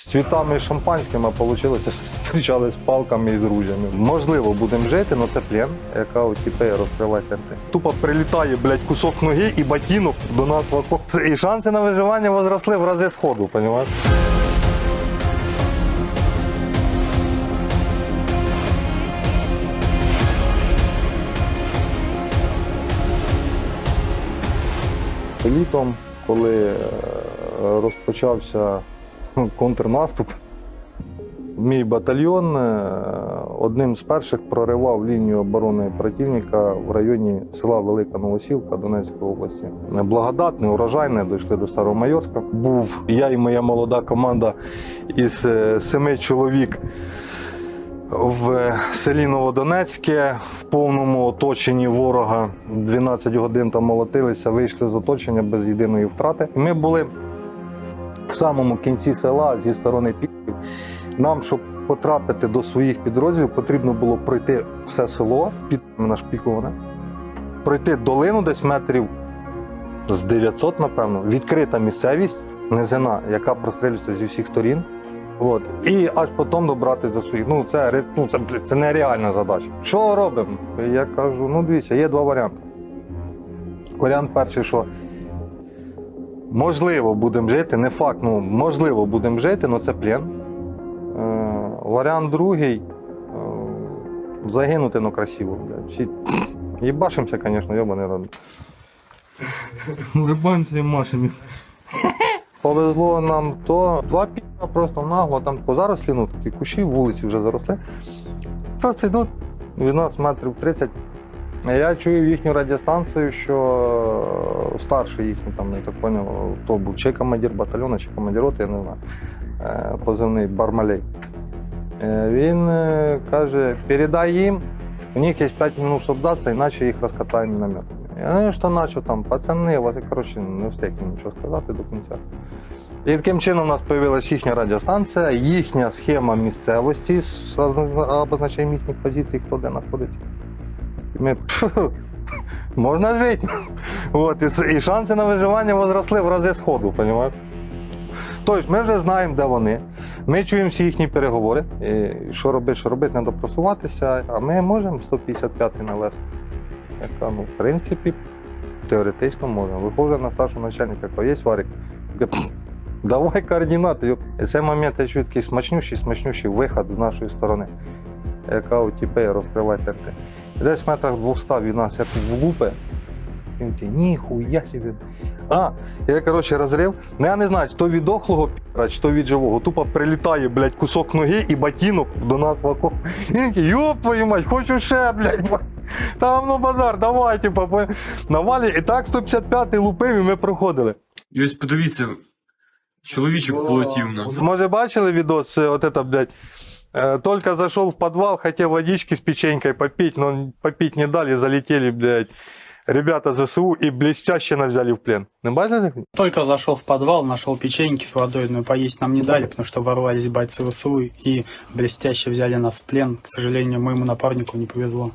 з цвітами і шампанським, а вийшло, що з палками і з ружями. Можливо, будемо жити, але це плен, яка от тепер розкриває. Тупо прилітає, блядь, кусок ноги і ботинок до нас в окоп. І шанси на виживання возросли в рази сходу, розумієш? Літом, коли е, розпочався контрнаступ, мій батальйон е, одним з перших проривав лінію оборони противника в районі села Велика Новосілка Донецької області. Благодатне, урожайне, дійшли до Старомайорська. Був я і моя молода команда із е, семи чоловік в селі Новодонецьке в повному оточенні ворога 12 годин там молотилися, вийшли з оточення без єдиної втрати. Ми були в самому кінці села зі сторони піків. Нам, щоб потрапити до своїх підрозділів, потрібно було пройти все село під нашпіковане, пройти долину десь метрів з 900, напевно, відкрита місцевість, низина, яка прострілюється зі всіх сторін. От. І аж потім добратися до своїх. Ну, це, ну, це, це нереальна задача. Що робимо? Я кажу: ну дивіться, є два варіанти. Варіант перший, що можливо будемо жити, не факт, ну можливо будемо жити, але це плен. Е, варіант другий е, загинути, ну красиво. Всі їбашимося, звісно, йобаний род. Улыбаемся и машем. Повезло нам то два піка просто нагло, там тако зарослі, ну такі кущі, вулиці вже заросли. Та це йдуть від нас метрів 30. Я чую їхню радіостанцію, що е, старший їхній, там, я так поняв, то був чи командир батальйону, чи командир роти, я не знаю, е, позивний Бармалей. Е, Він е, каже, передай їм, у них є 5 минут, щоб датися, іначе їх розкатаємо мінометом. Я ну, що начав там, пацани, вас, коротше, не встиг нічого сказати до кінця. І таким чином у нас з'явилася їхня радіостанція, їхня схема місцевості з озна- обозначенням їхніх позицій, хто де знаходиться. Ми «Пф, можна жити. От, і, і шанси на виживання возросли в рази сходу, розумієш? Тобто ми вже знаємо, де вони. Ми чуємо всі їхні переговори. І що робити, що робити, треба просуватися. А ми можемо 155-й навести. Яка, ну, в принципі, теоретично можемо. Виходжу на старшого начальника, кажу, є варик. Каже, Давай координати. йоп». І в цей момент я чую такий смачнющий, смачнющий вихід з нашої сторони. Яка у тіпе розкриває терти. І десь в метрах 200 від нас як влупе. Він такий, ніхуя собі. А, я, коротше, розрив. Ну я не знаю, чи то від дохлого піра, чи то від живого. Тупо прилітає, блядь, кусок ноги і ботинок до нас в окоп. Він такий, йоп твою мать, хочу ще, блядь. Там ну базар, давай, типа, навалі. І так 155-й лупив, і ми проходили. І ось подивіться, чоловічок полетів на. Може, бачили відос, е, от это, блядь, только зашел в подвал, хотел водички с печенькой попить, но попить не дали, залетели, блядь, ребята з ВСУ и блестяще нас взяли в плен. Таке? Только зашел в подвал, нашел печеньки с водой, но поесть нам не дали, потому что ворвались бойцы ВСУ и блестяще взяли нас в плен. К сожалению, моему напарнику не повезло.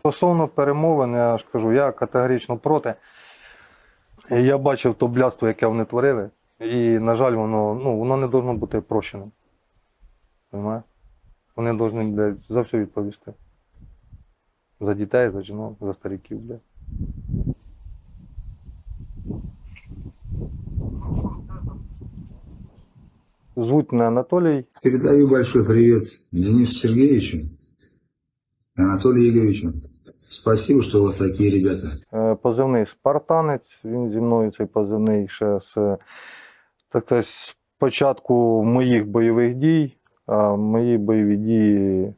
Стосовно перемовин, я ж кажу, я категорично проти. Я бачив то блядство, яке вони творили. І, на жаль, воно, ну, воно не повинно бути прощеним. Понимаєш? Вони повинні, блядь, за все відповісти. За дітей, за жінок, за стариків, блядь. Звуть мене Анатолій. Передаю большой привет Денису Сергеевичу и Анатолию Игоревичу. Спасибо, что у вас такие ребята. Е, Позивний спартанець. Він зі мною цей позивний ще з, так з початку моїх бойових дій. Мої бойові дії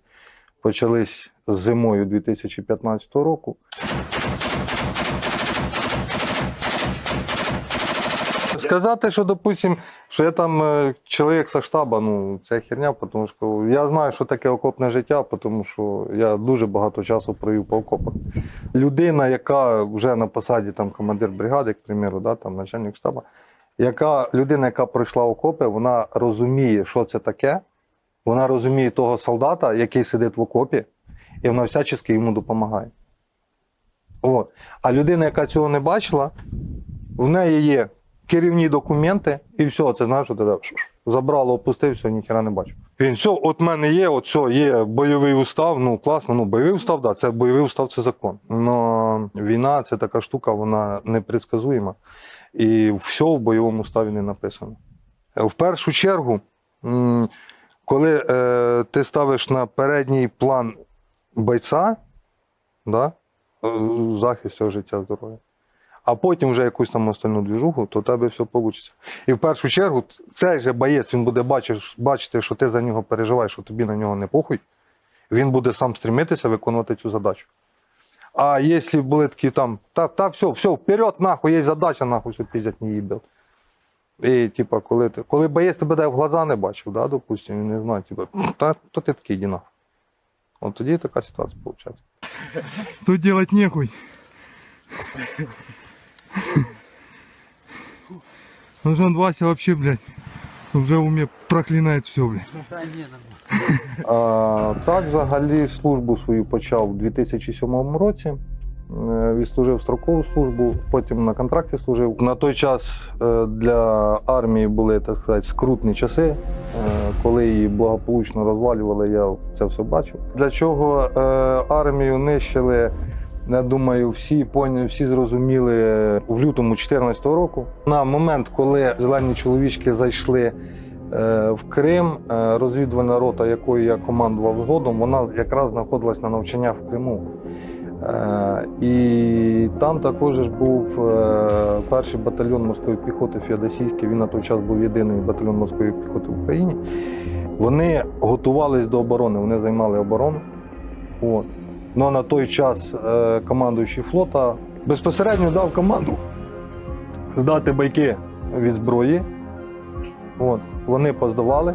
почались зимою 2015 року. Сказати, що, допустим, що я там е, чоловік со штаба, ну це херня, тому що я знаю, що таке окопне життя, тому що я дуже багато часу провів по окопах. Людина, яка вже на посаді там командир бригади, к примеру, да, там начальник штабу, яка людина, яка пройшла окопи, вона розуміє, що це таке. Вона розуміє того солдата, який сидить в окопі, і вона всячески йому допомагає. От. А людина, яка цього не бачила, в неї є керівні документи, і все, це знаєш, от, це, забрало, опустився, ніхера не бачив. Він все, от мене є, от все, є бойовий устав, ну класно, ну бойовий устав, да, це бойовий устав, це закон. Но війна це така штука, вона непредсказуєма. І все в бойовому уставі не написано. Е, В першу чергу, коли е, ти ставиш на передній план бойця, да, е, захист цього життя здоров'я, а потім вже якусь там остальну двіжуху, то в тебе все вийде. І в першу чергу цей же боєць він буде бачити, що ти за нього переживаєш, що тобі на нього не похуй. Він буде сам стремитися виконувати цю задачу. А якщо були такі там, та, та все, все, вперед, нахуй, є задача, нахуй, все піздять не їбет. І, типа, коли ти, коли боєць тебе дай в глаза не бачив, да, допустим, він не знаю, типа, та, то ти такий нахуй. От тоді така ситуація виходить. Тут делать нехуй. Ну Жан Вася вообще, блядь, уже в уме проклинает все, блядь. А, так, взагалі, службу свою почав у 2007 році. Е, Відслужив строкову службу, потім на контракті служив. На той час е, для армії були, так сказати, скрутні часи. Е, Коли її благополучно розвалювали, я це все бачив. Для чого армію нищили? Я думаю, всі поняли, всі зрозуміли в лютому 2014 року. На момент, коли зелені чоловічки зайшли в Крим, розвідувальна рота, якою я командував згодом, вона якраз знаходилась на навчаннях в Криму. Е, І там також був е, перший батальйон морської піхоти Феодосійський. Він на той час був єдиний батальйон морської піхоти в Україні. Вони готувались до оборони, вони займали оборону. От. Ну, на той час е, командуючий флота безпосередньо дав команду здати байки від зброї. От. Вони поздавали.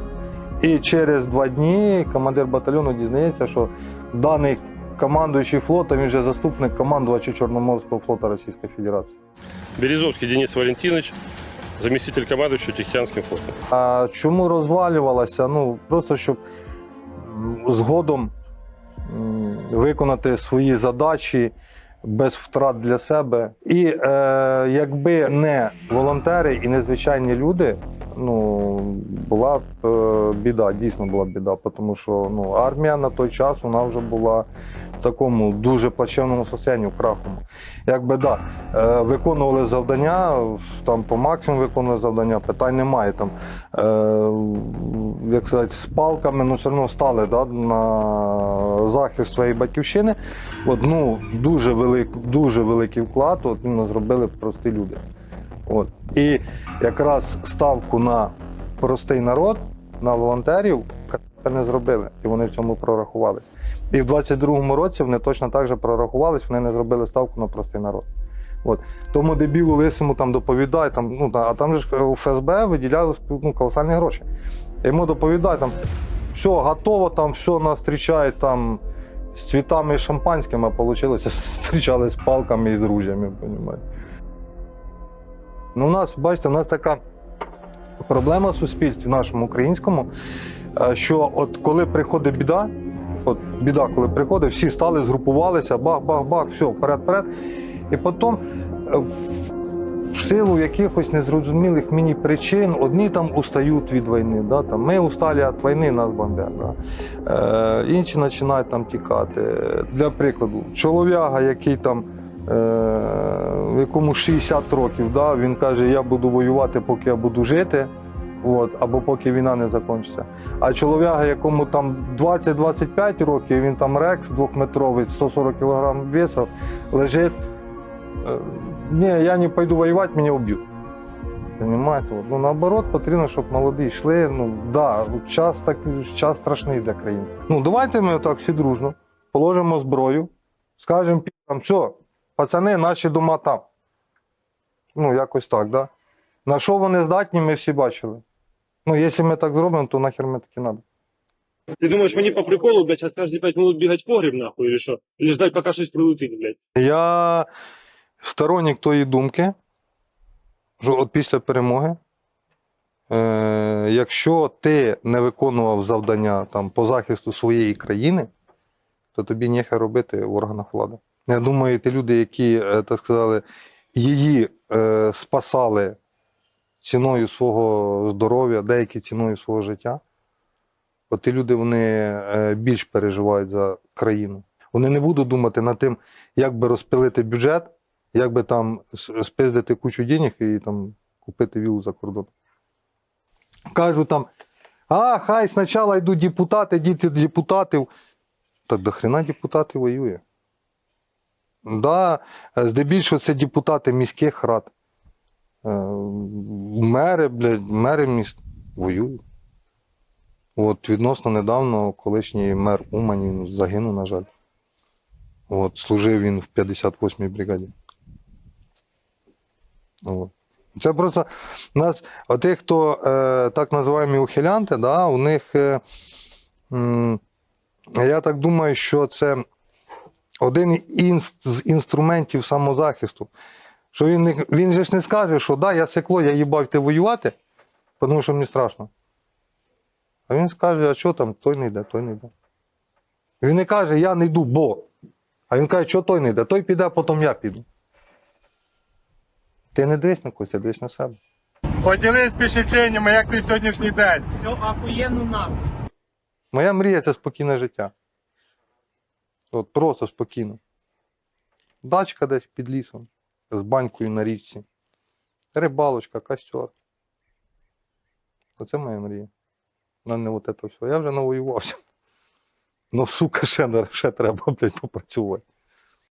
І через два дні командир батальйону дізнається, що даний командуючий флота, він же заступник командувача Чорноморського флота Російської Федерації. Березовский Денис Валентинович, заместитель командующего Тихоокеанским флотом. А чому розвалювалася? Ну, просто щоб згодом виконати свої задачі без втрат для себе. І е, якби не волонтери і не звичайні люди, ну була е, біда, дійсно була біда, тому що ну, армія на той час вона вже була в такому дуже плачевному состоянні, в крахому. Якби да, е, виконували завдання, там по максимуму виконували завдання, питань немає. Там, е, як сказати, з палками, ну все одно стали да, на захист своєї батьківщини. От, ну, дуже, велик, дуже великий вклад от, ну, зробили прості люди. От. І якраз ставку на простий народ, на волонтерів не зробили. І вони в цьому прорахувались. І в 22-му році вони точно так же прорахувались, вони не зробили ставку на простий народ. От. Тому дебілу лисому там доповідай, там, ну, а там же ж у ФСБ виділяли ну, колосальні гроші. Йому доповідай, там, все готово, там все нас зустрічають там, з цвітами і шампанським, а вийшло, зустрічали з палками і з ружями, понімаєте. Ну, у нас, бачите, у нас така проблема в суспільстві, нашому українському, е, що от коли приходить біда, от біда, коли приходить, всі стали, згрупувалися, бах-бах-бах, все, вперед-вперед. І потім е, в- в силу якихось незрозумілих мені причин одні там устають від війни. Да? Там, ми устали від війни, нас бомбять. Да? Е, інші починають там тікати. Для прикладу, чолов'яга, який там. Е, якому 60 років, да, він каже, я буду воювати, поки я буду жити, от, або поки війна не закінчиться. А чолов'яга, якому там 20-25 років, він там рекс двохметровий, 140 кг весу, лежить. Е, Ні, я не пойду воювати, мене вб'ють. Ну, наоборот, потрібно, щоб молоді йшли. Ну, да, час, так, час страшний для країни. Ну, давайте ми отак всі дружно положимо зброю, скажемо все, пацани, наші дома там. Ну, якось так, да? На що вони здатні, ми всі бачили. Ну, якщо ми так зробимо, то нахер ми таки треба. Ты думаешь, мне по приколу, блядь, сейчас каждые пять минут бегать в погреб, нахуй, или что? Или ждать, пока шесть прилетит, блядь? Я сторонник тої думки, що от після перемоги, е, якщо ти не виконував завдання там, по захисту своєї країни, то тобі нехай робити в органах влади. Я думаю, ті люди, які, е, так сказали, її е, спасали ціною свого здоров'я, деякі ціною свого життя. От ті люди вони е, більш переживають за країну. Вони не будуть думати над тим, як би розпилити бюджет, як би там спиздити кучу денег і там купити вілу за кордон. Кажуть там, а, хай спочатку йдуть депутати, діти депутатів. Так до хрена депутати воює. Да, здебільшого це депутати міських рад. Е, Мери, блядь, мери міст воюють. От відносно недавно колишній мер Умані він загинув, на жаль. От, служив він в 58-й бригаді. От. Це просто нас, оті, хто е, так називаємо ухилянти, да, у них, е, м, я так думаю, що це один з інструментів самозахисту. Що він, не, він же ж не скаже, що да, я секло, я їбав йти воювати, тому що мені страшно. А він скаже, а що там, той не йде, той не йде. Він не каже, я не йду, бо. А він каже, що той не йде, той піде, потім я піду. Ти не дивись на Костя, дивись на себе. Поділись впечатленнями, як ти сьогоднішній день. Все охуенно нахуй. Моя мрія це спокійне життя. От просто спокійно. Дачка десь під лісом, з банькою на річці. Рибалочка, костер. Оце моя мрія. Ну, не от це все. Я вже навоювався. Ну, сука, ще, ще треба, блядь, попрацювати.